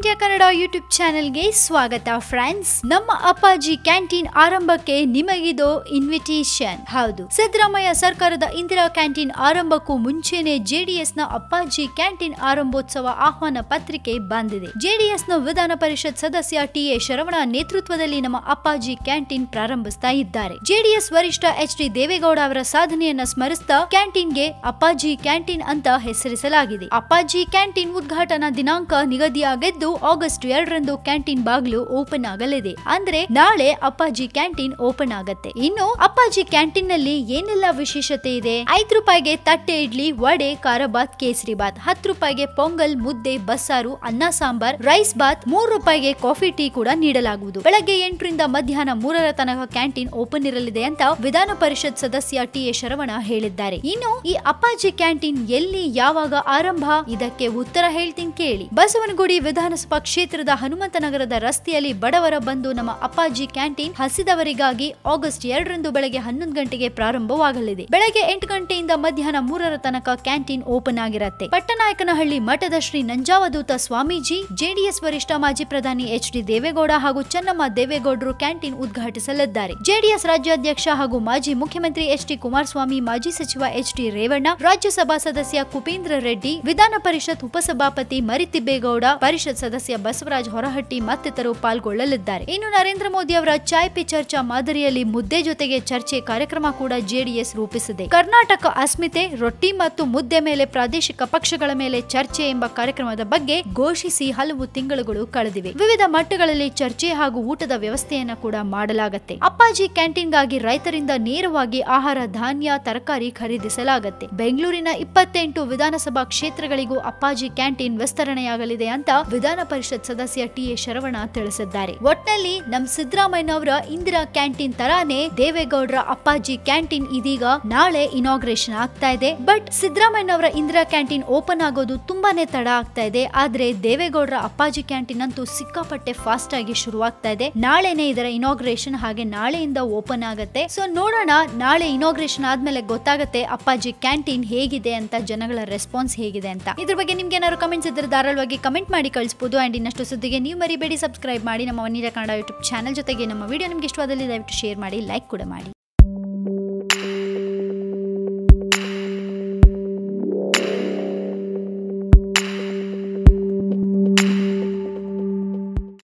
India Kannada YouTube ಚಾನೆಲ್ಗೆ ಸ್ವಾಗತ friends. ನಮ್ಮ ಅಪ್ಪಾಜಿ ಕ್ಯಾಂಟೀನ್ ಆರಂಭಕ್ಕೆ ನಿಮಗಿದು ಇನ್ವಿಟೇಷನ್ ಹೌದು, ಸಿದ್ದರಾಮಯ್ಯ ಸರ್ಕಾರದ ಇಂದಿರಾ ಕ್ಯಾಂಟೀನ್ ಆರಂಭಕ್ಕೂ ಮುಂಚೆನೆ ಜೆಡಿಎಸ್ನ ಅಪ್ಪಾಜಿ ಕ್ಯಾಂಟೀನ್ ಆರಂಭೋತ್ಸವ ಆಹ್ವಾನ ಪತ್ರಿಕೆ ಬಂದಿದೆ. ಜೆಡಿಎಸ್ನ ವಿಧಾನ ಪರಿಷತ್ ಸದಸ್ಯ ಟಿ ಎ ಶರವಣ ನೇತೃತ್ವದಲ್ಲಿ ನಮ್ಮ ಅಪ್ಪಾಜಿ ಕ್ಯಾಂಟೀನ್ ಪ್ರಾರಂಭಿಸ್ತಾ ಇದ್ದಾರೆ. ಜೆಡಿಎಸ್ ವರಿಷ್ಠ ಎಚ್ ಡಿ ದೇವೇಗೌಡ ಅವರ ಸಾಧನೆಯನ್ನ ಸ್ಮರಿಸ್ತಾ ಕ್ಯಾಂಟೀನ್ಗೆ ಅಪ್ಪಾಜಿ ಕ್ಯಾಂಟೀನ್ ಅಂತ ಹೆಸರಿಸಲಾಗಿದೆ. ಅಪ್ಪಾಜಿ ಕ್ಯಾಂಟೀನ್ ಉದ್ಘಾಟನಾ ದಿನಾಂಕ ನಿಗದಿಯಾಗಿದ್ದು ಆಗಸ್ಟ್ ಎರಡರಂದು ಕ್ಯಾಂಟೀನ್ ಬಾಗಿಲು ಓಪನ್ ಆಗಲಿದೆ. ಅಂದ್ರೆ ನಾಳೆ ಅಪ್ಪಾಜಿ ಕ್ಯಾಂಟೀನ್ ಓಪನ್ ಆಗತ್ತೆ. ಇನ್ನು ಅಪ್ಪಾಜಿ ಕ್ಯಾಂಟೀನ್ನಲ್ಲಿ ಏನೆಲ್ಲ ವಿಶೇಷತೆ ಇದೆ? ಐದು ರೂಪಾಯಿಗೆ ತಟ್ಟೆ ಇಡ್ಲಿ, ವಡೆ, ಖಾರ ಬಾತ್, ಕೇಸರಿ ಬಾತ್, ಹತ್ತು ರೂಪಾಯಿಗೆ ಪೊಂಗಲ್, ಮುದ್ದೆ, ಬಸ್ಸಾರು, ಅನ್ನ ಸಾಂಬಾರ್, ರೈಸ್ ಬಾತ್, ಮೂರು ರೂಪಾಯಿಗೆ ಕಾಫಿ, ಟೀ ಕೂಡ ನೀಡಲಾಗುವುದು. ಬೆಳಗ್ಗೆ ಎಂಟರಿಂದ ಮಧ್ಯಾಹ್ನ ಮೂರರ ತನಕ ಕ್ಯಾಂಟೀನ್ ಓಪನ್ ಇರಲಿದೆ ಅಂತ ವಿಧಾನ ಪರಿಷತ್ ಸದಸ್ಯ ಟಿ ಎ ಶರವಣ ಹೇಳಿದ್ದಾರೆ. ಇನ್ನು ಈ ಅಪ್ಪಾಜಿ ಕ್ಯಾಂಟೀನ್ ಎಲ್ಲಿ, ಯಾವಾಗ ಆರಂಭ? ಇದಕ್ಕೆ ಉತ್ತರ ಹೇಳ್ತೀನಿ ಕೇಳಿ. ಬಸವನಗುಡಿ ವಿಧಾನಸಭಾ ಕ್ಷೇತ್ರದ ಹನುಮಂತನಗರದ ರಸ್ತೆಯಲ್ಲಿ ಬಡವರ ಬಂದು ನಮ್ಮ ಅಪ್ಪಾಜಿ ಕ್ಯಾಂಟೀನ್ ಹಸಿದವರಿಗಾಗಿ ಆಗಸ್ಟ್ ಎರಡರಂದು ಬೆಳಗ್ಗೆ ಹನ್ನೊಂದು ಗಂಟೆಗೆ ಪ್ರಾರಂಭವಾಗಲಿದೆ. ಬೆಳಗ್ಗೆ ಎಂಟು ಗಂಟೆಯಿಂದ ಮಧ್ಯಾಹ್ನ ಮೂರರ ತನಕ ಕ್ಯಾಂಟೀನ್ ಓಪನ್ ಆಗಿರುತ್ತೆ. ಪಟ್ಟನಾಯಕನಹಳ್ಳಿ ಮಠದ ಶ್ರೀ ನಂಜಾವಧೂತ ಸ್ವಾಮೀಜಿ, ಜೆಡಿಎಸ್ ವರಿಷ್ಠ ಮಾಜಿ ಪ್ರಧಾನಿ ಎಚ್ ಡಿ ದೇವೇಗೌಡ ಹಾಗೂ ಚೆನ್ನಮ್ಮ ದೇವೇಗೌಡರು ಕ್ಯಾಂಟೀನ್ ಉದ್ಘಾಟಿಸಲಿದ್ದಾರೆ. ಜೆಡಿಎಸ್ ರಾಜ್ಯಾಧ್ಯಕ್ಷ ಹಾಗೂ ಮಾಜಿ ಮುಖ್ಯಮಂತ್ರಿ ಎಚ್ ಡಿ ಕುಮಾರಸ್ವಾಮಿ, ಮಾಜಿ ಸಚಿವ ಎಚ್ ಡಿ ರೇವಣ್ಣ, ರಾಜ್ಯಸಭಾ ಸದಸ್ಯ ಕುಪೇಂದ್ರ ರೆಡ್ಡಿ, ವಿಧಾನ ಪರಿಷತ್ ಉಪಸಭಾಪತಿ ಮರಿತಿಬ್ಬೇಗೌಡ, ಪರಿಷತ್ ಸದಸ್ಯ ಬಸವರಾಜ್ ಹೊರಹಟ್ಟಿ ಮತ್ತಿತರರು ಪಾಲ್ಗೊಳ್ಳಲಿದ್ದಾರೆ. ಇನ್ನು ನರೇಂದ್ರ ಮೋದಿ ಅವರ ಚಾಯ್ ಪಿ ಚರ್ಚಾ ಮಾದರಿಯಲ್ಲಿ ಮುದ್ದೆ ಜೊತೆಗೆ ಚರ್ಚೆ ಕಾರ್ಯಕ್ರಮ ಕೂಡ ಜೆಡಿಎಸ್ ರೂಪಿಸಿದೆ. ಕರ್ನಾಟಕ ಅಸ್ಮಿತೆ, ರೊಟ್ಟಿ ಮತ್ತು ಮುದ್ದೆ ಮೇಲೆ ಪ್ರಾದೇಶಿಕ ಪಕ್ಷಗಳ ಮೇಲೆ ಚರ್ಚೆ ಎಂಬ ಕಾರ್ಯಕ್ರಮದ ಬಗ್ಗೆ ಘೋಷಿಸಿ ಹಲವು ತಿಂಗಳುಗಳು ಕಳೆದಿವೆ. ವಿವಿಧ ಮಟ್ಟಗಳಲ್ಲಿ ಚರ್ಚೆ ಹಾಗೂ ಊಟದ ವ್ಯವಸ್ಥೆಯನ್ನು ಕೂಡ ಮಾಡಲಾಗತ್ತೆ. ಅಪ್ಪಾಜಿ ಕ್ಯಾಂಟೀನ್ಗಾಗಿ ರೈತರಿಂದ ನೇರವಾಗಿ ಆಹಾರ, ಧಾನ್ಯ, ತರಕಾರಿ ಖರೀದಿಸಲಾಗತ್ತೆ. ಬೆಂಗಳೂರಿನ ಇಪ್ಪತ್ತೆಂಟು ವಿಧಾನಸಭಾ ಕ್ಷೇತ್ರಗಳಿಗೂ ಅಪ್ಪಾಜಿ ಕ್ಯಾಂಟೀನ್ ವಿಸ್ತರಣೆಯಾಗಲಿದೆ ಅಂತ ವಿಧಾನ ಪರಿಷತ್ ಸದಸ್ಯ ಟಿ ಎ ಶರವಣ ತಿಳಿಸಿದ್ದಾರೆ. ಒಟ್ನಲ್ಲಿ ನಮ್ ಸಿದ್ದರಾಮಯ್ಯನವರ ಇಂದಿರಾ ಕ್ಯಾಂಟೀನ್ ತರಾನೇ ದೇವೇಗೌಡರ ಅಪ್ಪಾಜಿ ಕ್ಯಾಂಟೀನ್ ಇದೀಗ ನಾಳೆ ಇನಾಗ್ರೇಷನ್ ಆಗ್ತಾ ಇದೆ. ಬಟ್ ಸಿದ್ದರಾಮಯ್ಯನವರ ಇಂದಿರಾ ಕ್ಯಾಂಟೀನ್ ಓಪನ್ ಆಗೋದು ತುಂಬಾನೇ ತಡ ಆಗ್ತಾ ಇದೆ. ಆದ್ರೆ ದೇವೇಗೌಡರ ಅಪ್ಪಾಜಿ ಕ್ಯಾಂಟೀನ್ ಅಂತೂ ಸಿಕ್ಕಾಪಟ್ಟೆ ಫಾಸ್ಟ್ ಆಗಿ ಶುರುವಾಗ್ತಾ ಇದೆ. ನಾಳೆನೆ ಇದರ ಇನಾಗ್ರೇಷನ್ ಹಾಗೆ ನಾಳೆಯಿಂದ ಓಪನ್ ಆಗುತ್ತೆ. ಸೊ ನೋಡೋಣ, ನಾಳೆ ಇನಾಗ್ರೇಷನ್ ಆದ್ಮೇಲೆ ಗೊತ್ತಾಗುತ್ತೆ ಅಪ್ಪಾಜಿ ಕ್ಯಾಂಟೀನ್ ಹೇಗಿದೆ ಅಂತ, ಜನಗಳ ರೆಸ್ಪಾನ್ಸ್ ಹೇಗಿದೆ ಅಂತ. ಇದ್ರ ಬಗ್ಗೆ ನಿಮ್ಗೆ ಏನಾದ್ರು ಕಮೆಂಟ್ಸ್ ಇದ್ರೆ ಧಾರಾಳವಾಗಿ ಕಮೆಂಟ್ ಮಾಡಿ ಕಳಿಸಬಹುದು ಆ್ಯಂಡ್ ಇನ್ನಷ್ಟು ಸುದ್ದಿಗೆ ನೀವು ಮರಿಬೇಡಿ. ಸಬ್ಸ್ಕ್ರೈಬ್ ಮಾಡಿ ನಮ್ಮ ವನ್ನೀರ ಕನ್ನಡ ಯೂಟ್ಯೂಬ್ ಚಾನಲ್ ಜೊತೆಗೆ ನಮ್ಮ ವಿಡಿಯೋ ನಿಮಗೆ ಇಷ್ಟವಾದಲ್ಲಿ ದಯವಿಟ್ಟು ಶೇರ್ ಮಾಡಿ ಲೈಕ್ ಕೂಡ ಮಾಡಿ.